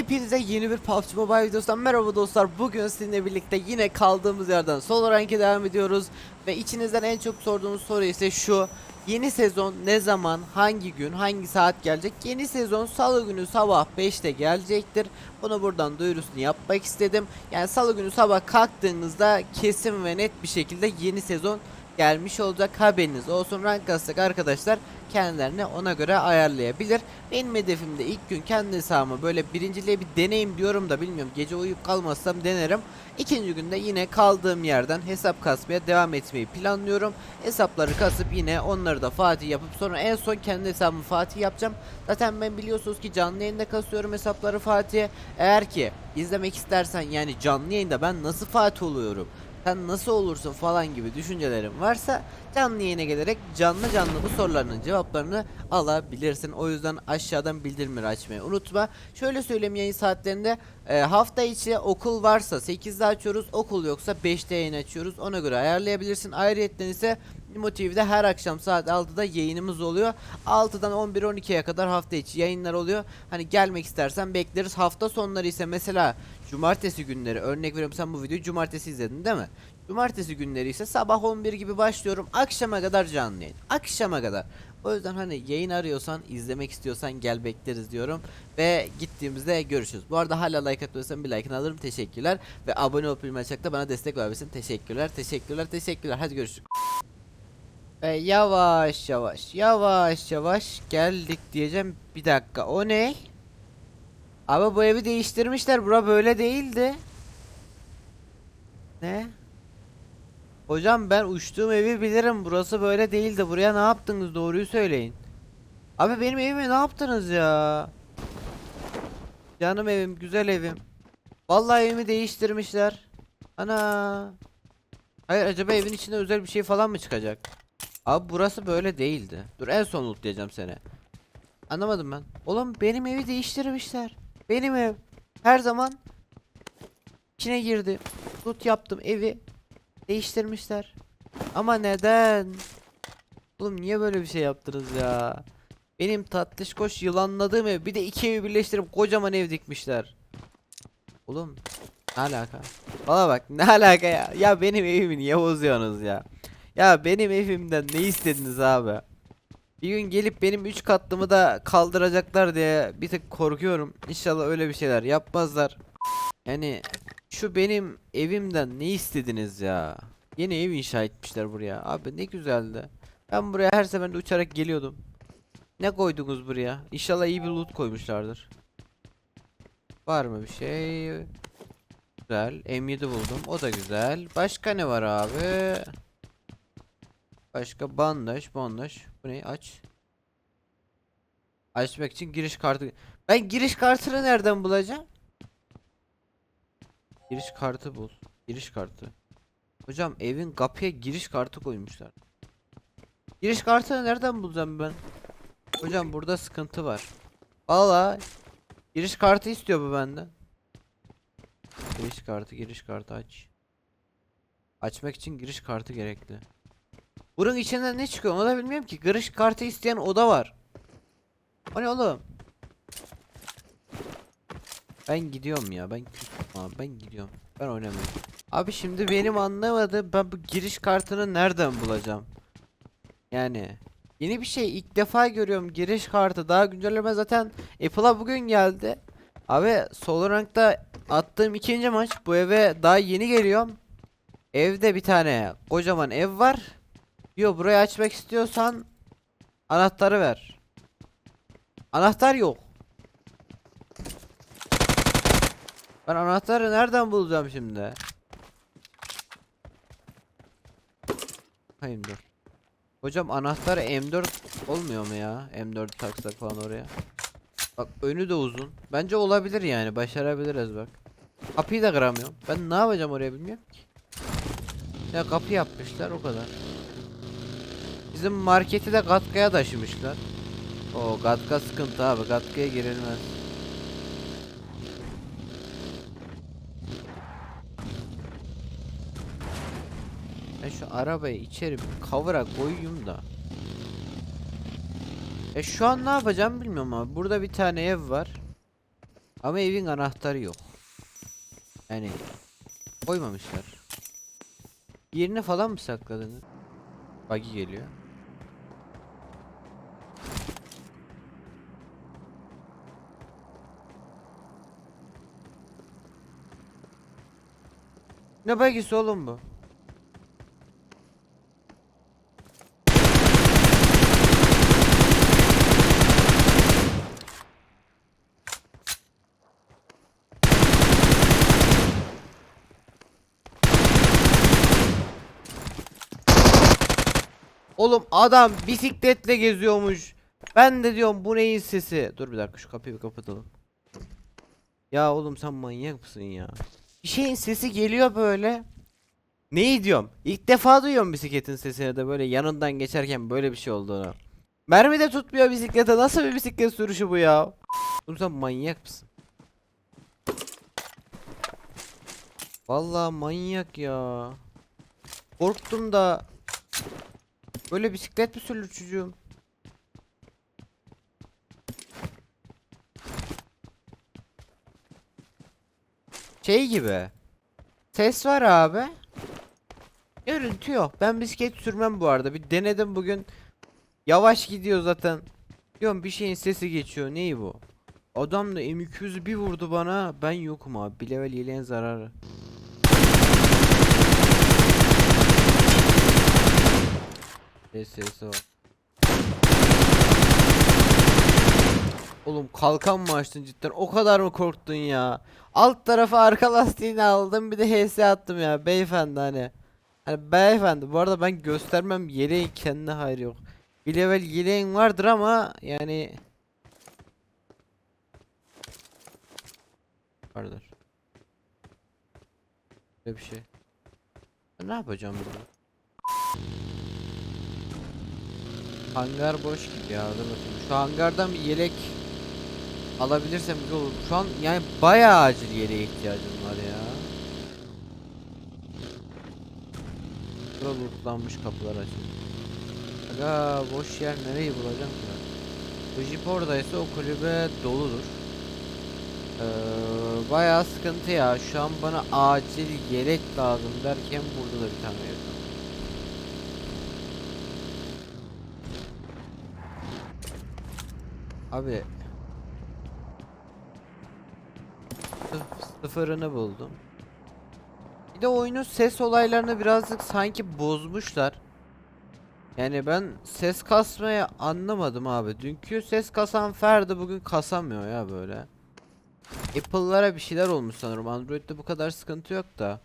Hepinize yeni bir PUBG Mobile videosundan merhaba dostlar. Bugün sizinle birlikte yine kaldığımız yerden solo rank'e devam ediyoruz. Ve içinizden en çok sorduğunuz soru ise şu. Yeni sezon ne zaman, hangi gün, hangi saat gelecek? Yeni sezon salı günü sabah 5'te gelecektir. Bunu buradan duyurusunu yapmak istedim. Yani salı günü sabah kalktığınızda kesin ve net bir şekilde yeni sezon gelmiş olacak. Haberiniz olsun. Rank kastık arkadaşlar kendilerini ona göre ayarlayabilir. Benim hedefimde ilk gün kendi hesabımı böyle birinciliğe bir deneyim diyorum da bilmiyorum. Gece uyuyup kalmazsam denerim. İkinci günde yine kaldığım yerden hesap kasmaya devam etmeyi planlıyorum. Hesapları kasıp yine onları da Fatih yapıp sonra en son kendi hesabımı Fatih yapacağım. Zaten ben biliyorsunuz ki canlı yayında kasıyorum hesapları Fatih'e. Eğer ki izlemek istersen yani canlı yayında ben nasıl Fatih oluyorum sen nasıl olursun falan gibi düşüncelerin varsa canlı yayına gelerek canlı canlı bu sorularının cevaplarını alabilirsin. O yüzden aşağıdan bildirimleri açmayı unutma. Şöyle söyleyeyim yayın saatlerinde e, hafta içi okul varsa 8'de açıyoruz okul yoksa 5'te yayın açıyoruz ona göre ayarlayabilirsin. Ayrıyetten ise Nimo her akşam saat 6'da yayınımız oluyor. 6'dan 11-12'ye kadar hafta içi yayınlar oluyor. Hani gelmek istersen bekleriz. Hafta sonları ise mesela cumartesi günleri örnek veriyorum sen bu videoyu cumartesi izledin değil mi? Cumartesi günleri ise sabah 11 gibi başlıyorum. Akşama kadar canlı yayın. Akşama kadar. O yüzden hani yayın arıyorsan, izlemek istiyorsan gel bekleriz diyorum. Ve gittiğimizde görüşürüz. Bu arada hala like atmıyorsan bir like'ını alırım. Teşekkürler. Ve abone olup açacakta bana destek vermesin. Teşekkürler, teşekkürler, teşekkürler. Hadi görüşürüz. Ve yavaş yavaş, yavaş yavaş geldik diyeceğim. Bir dakika o ne? Abi bu evi değiştirmişler. Bura böyle değildi. Ne? Hocam ben uçtuğum evi bilirim. Burası böyle değildi. Buraya ne yaptınız? Doğruyu söyleyin. Abi benim evime ne yaptınız ya? Canım evim, güzel evim. Vallahi evimi değiştirmişler. Ana. Hayır acaba evin içinde özel bir şey falan mı çıkacak? Abi burası böyle değildi. Dur en son lootlayacağım seni. Anlamadım ben. Oğlum benim evi değiştirmişler. Benim ev. Her zaman içine girdim. Loot yaptım evi. Değiştirmişler. Ama neden? Oğlum niye böyle bir şey yaptınız ya? Benim tatlış koş yılanladığım ev. Bir de iki evi birleştirip kocaman ev dikmişler. Oğlum ne alaka? Valla bak ne alaka ya? Ya benim evimi niye bozuyorsunuz ya? Ya benim evimden ne istediniz abi? Bir gün gelip benim 3 katlımı da kaldıracaklar diye bir tık korkuyorum. İnşallah öyle bir şeyler yapmazlar. Yani şu benim evimden ne istediniz ya? Yeni ev inşa etmişler buraya. Abi ne güzeldi. Ben buraya her seferinde uçarak geliyordum. Ne koydunuz buraya? İnşallah iyi bir loot koymuşlardır. Var mı bir şey? Güzel. M7 buldum. O da güzel. Başka ne var abi? Başka bandaj, bandaj. Bu ne? Aç. Açmak için giriş kartı. Ben giriş kartını nereden bulacağım? Giriş kartı bul. Giriş kartı. Hocam evin kapıya giriş kartı koymuşlar. Giriş kartını nereden bulacağım ben? Hocam burada sıkıntı var. Valla giriş kartı istiyor bu benden. Giriş kartı, giriş kartı aç. Açmak için giriş kartı gerekli. Bunun içinden ne çıkıyor onu da bilmiyorum ki. Giriş kartı isteyen oda var. O ne oğlum? Ben gidiyorum ya. Ben abi. Ben gidiyorum. Ben oynamıyorum. Abi şimdi benim anlamadığım ben bu giriş kartını nereden bulacağım? Yani yeni bir şey ilk defa görüyorum giriş kartı. Daha güncelleme zaten Apple'a bugün geldi. Abi solo rankta attığım ikinci maç. Bu eve daha yeni geliyorum. Evde bir tane kocaman ev var. Diyor burayı açmak istiyorsan anahtarı ver. Anahtar yok. Ben anahtarı nereden bulacağım şimdi? Hayır dur. Hocam anahtarı M4 olmuyor mu ya? M4 taksak falan oraya. Bak önü de uzun. Bence olabilir yani. Başarabiliriz bak. Kapıyı da kıramıyorum. Ben ne yapacağım oraya bilmiyorum ki. Ya kapı yapmışlar o kadar. Bizim marketi de Gatka'ya taşımışlar. O Gatka sıkıntı abi. Gatka'ya girilmez. Ben şu arabayı içeri cover'a koyayım da. E şu an ne yapacağım bilmiyorum abi. Burada bir tane ev var. Ama evin anahtarı yok. Yani koymamışlar. Yerine falan mı sakladınız? Buggy geliyor. Ne buggy'si oğlum bu? Oğlum adam bisikletle geziyormuş. Ben de diyorum bu neyin sesi? Dur bir dakika şu kapıyı bir kapatalım. Ya oğlum sen manyak mısın ya? Bir şeyin sesi geliyor böyle. Neyi diyorum? İlk defa duyuyorum bisikletin sesini de böyle yanından geçerken böyle bir şey olduğunu. Mermi de tutmuyor bisiklete. Nasıl bir bisiklet sürüşü bu ya? Oğlum sen manyak mısın? Vallahi manyak ya. Korktum da Böyle bisiklet mi sürülür çocuğum? Şey gibi. Ses var abi. Görüntü yok. Ben bisiklet sürmem bu arada. Bir denedim bugün. Yavaş gidiyor zaten. Diyorum bir şeyin sesi geçiyor. Neyi bu? Adam da M200'ü bir vurdu bana. Ben yokum abi. Bir level yeleğin zararı. Ses o. Oğlum kalkan mı açtın cidden? O kadar mı korktun ya? Alt tarafa arka lastiğini aldım bir de HS attım ya beyefendi hani. Hani beyefendi bu arada ben göstermem yeleğin kendine hayır yok. Bir level yeleğin vardır ama yani vardır. Böyle bir şey. Ben ne yapacağım burada? Hangar boş gibi ya dur bakayım. Şu hangardan bir yelek alabilirsem güzel olur. Şu an yani bayağı acil yeleğe ihtiyacım var ya. Burada lootlanmış kapılar açıldı. Aga boş yer nereyi bulacağım ki? Bu jip oradaysa o kulübe doludur. Ee, bayağı sıkıntı ya. Şu an bana acil yelek lazım derken burada da bir tane yok. Abi Sıfırını buldum. Bir de oyunun ses olaylarını birazcık sanki bozmuşlar. Yani ben ses kasmayı anlamadım abi. Dünkü ses kasan Ferdi bugün kasamıyor ya böyle. Apple'lara bir şeyler olmuş sanırım. Android'de bu kadar sıkıntı yok da.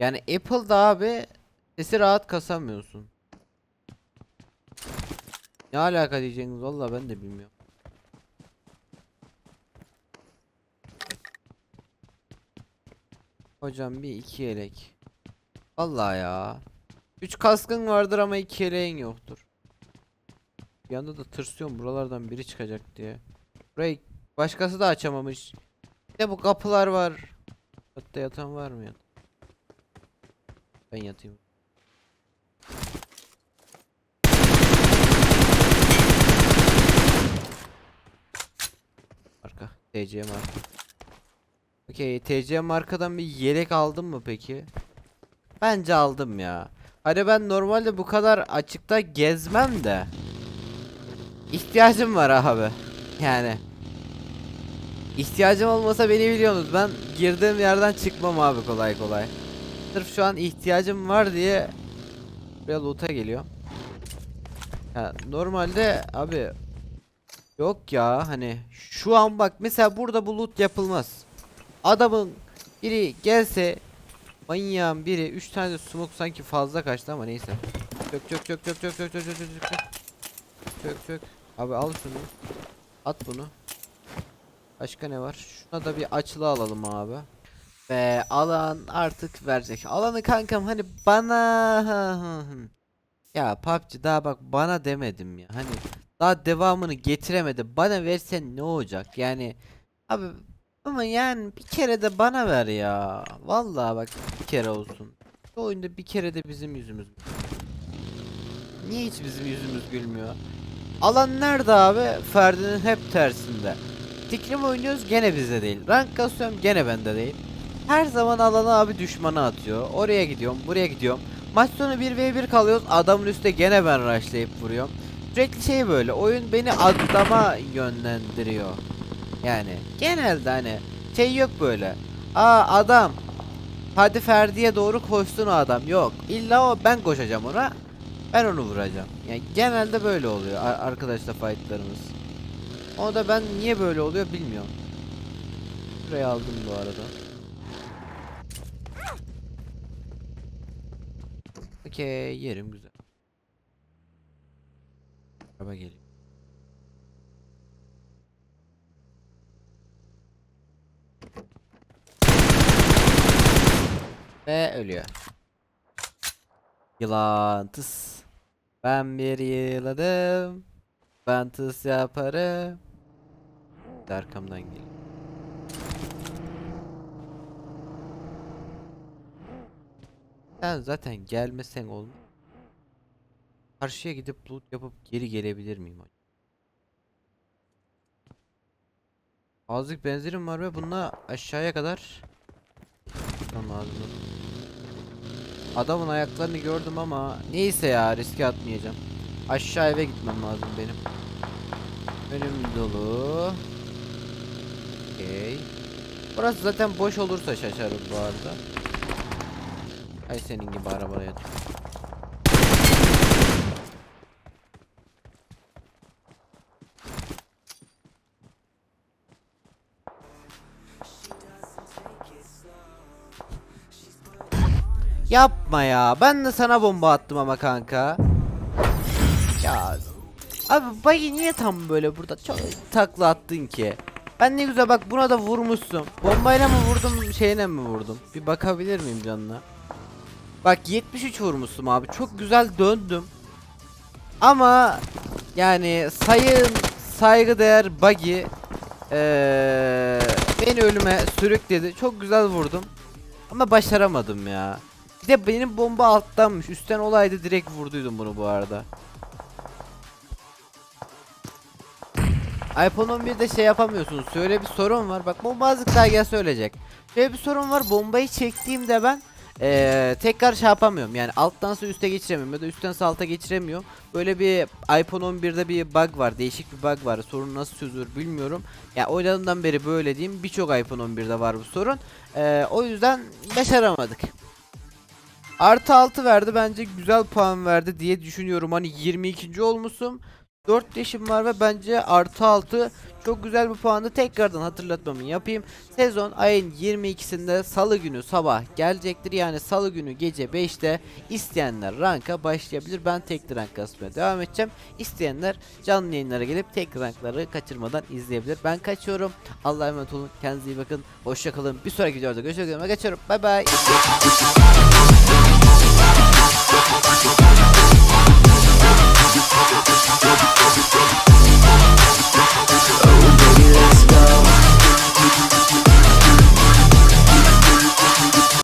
Yani Apple'da abi sesi rahat kasamıyorsun. Ne alaka diyeceksiniz valla ben de bilmiyorum. Hocam bir iki yelek. Vallahi ya. Üç kaskın vardır ama iki yeleğin yoktur. Bir anda da tırsıyorum buralardan biri çıkacak diye. Burayı başkası da açamamış. De bu kapılar var. Hatta yatan var mı ya? Ben yatayım. Marka. TC marka. Okey TC markadan bir yelek aldın mı peki? Bence aldım ya. Hani ben normalde bu kadar açıkta gezmem de. İhtiyacım var abi. Yani. İhtiyacım olmasa beni biliyorsunuz. Ben girdiğim yerden çıkmam abi kolay kolay. Sırf şu an ihtiyacım var diye buraya loot'a geliyor. Ya normalde abi yok ya hani şu an bak mesela burada bu loot yapılmaz. Adamın biri gelse manyağın biri 3 tane de smoke sanki fazla kaçtı ama neyse. Çök çök çök çök çök çök çök çök çök çök. Çök çök. Abi al şunu. At bunu. Başka ne var? Şuna da bir açılı alalım abi. Ve alan artık verecek. Alanı kankam hani bana ya PUBG daha bak bana demedim ya. Hani daha devamını getiremedi. Bana versen ne olacak? Yani abi ama yani bir kere de bana ver ya. Vallahi bak bir kere olsun. Bu oyunda bir kere de bizim yüzümüz. Niye hiç bizim yüzümüz gülmüyor? Alan nerede abi? Ferdi'nin hep tersinde. Taktikli mi oynuyoruz gene bizde değil. Rank kasıyorum gene bende değil. Her zaman alana abi düşmanı atıyor. Oraya gidiyorum, buraya gidiyorum. Maç sonu 1v1 kalıyoruz. Adamın üstte gene ben rushlayıp vuruyorum. Sürekli şey böyle. Oyun beni adama yönlendiriyor. Yani genelde hani şey yok böyle. Aa adam. Hadi Ferdi'ye doğru koşsun o adam. Yok. İlla o ben koşacağım ona. Ben onu vuracağım. Yani genelde böyle oluyor ar- arkadaşla fightlarımız. O da ben niye böyle oluyor bilmiyorum. Şurayı aldım bu arada. Okey yerim güzel. Araba geliyor. Ve ölüyor. Yılan tıs. Ben bir yıladım. Ben tıs yaparım. Arkamdan geliyor. Sen zaten gelmesen olmaz. Karşıya gidip loot yapıp geri gelebilir miyim acaba? Azıcık benzinim var ve bununla aşağıya kadar Tamam lazım. Adamın ayaklarını gördüm ama neyse ya riske atmayacağım. Aşağı eve gitmem lazım benim. Önüm dolu. Okey. Burası zaten boş olursa şaşarım bu arada. Ay senin gibi arabaya tut. Yapma ya. Ben de sana bomba attım ama kanka. Ya Abi bayı niye tam böyle burada çok takla attın ki? Ben ne güzel bak buna da vurmuşsun. Bombayla mı vurdum şeyine mi vurdum? Bir bakabilir miyim canına? Bak 73 vurmuşsun abi. Çok güzel döndüm. Ama yani sayın saygıdeğer buggy eee beni ölüme sürükledi. Çok güzel vurdum. Ama başaramadım ya. Bir de benim bomba alttanmış. Üstten olaydı direkt vurduydum bunu bu arada. iPhone 11'de şey yapamıyorsunuz. Şöyle bir sorun var. Bak bomba azıcık daha gelse ölecek. Şöyle bir sorun var. Bombayı çektiğimde ben eee, tekrar şey yapamıyorum. Yani alttansa üste geçiremiyorum ya da üsttense alta geçiremiyorum. Böyle bir iPhone 11'de bir bug var. Değişik bir bug var. Sorun nasıl çözülür bilmiyorum. Ya yani oynadığımdan beri böyle diyeyim. Birçok iPhone 11'de var bu sorun. Eee, o yüzden başaramadık. Artı 6 verdi bence güzel puan verdi diye düşünüyorum. Hani 22. olmuşum. 4 yaşım var ve bence artı 6 çok güzel bir puanı tekrardan hatırlatmamı yapayım. Sezon ayın 22'sinde salı günü sabah gelecektir. Yani salı günü gece 5'te isteyenler ranka başlayabilir. Ben tek rank kasmaya devam edeceğim. İsteyenler canlı yayınlara gelip tek rankları kaçırmadan izleyebilir. Ben kaçıyorum. Allah'a emanet olun. Kendinize iyi bakın. Hoşçakalın. Bir sonraki videoda görüşmek üzere. Kaçıyorum. Bay bay. Oh, baby, let's go.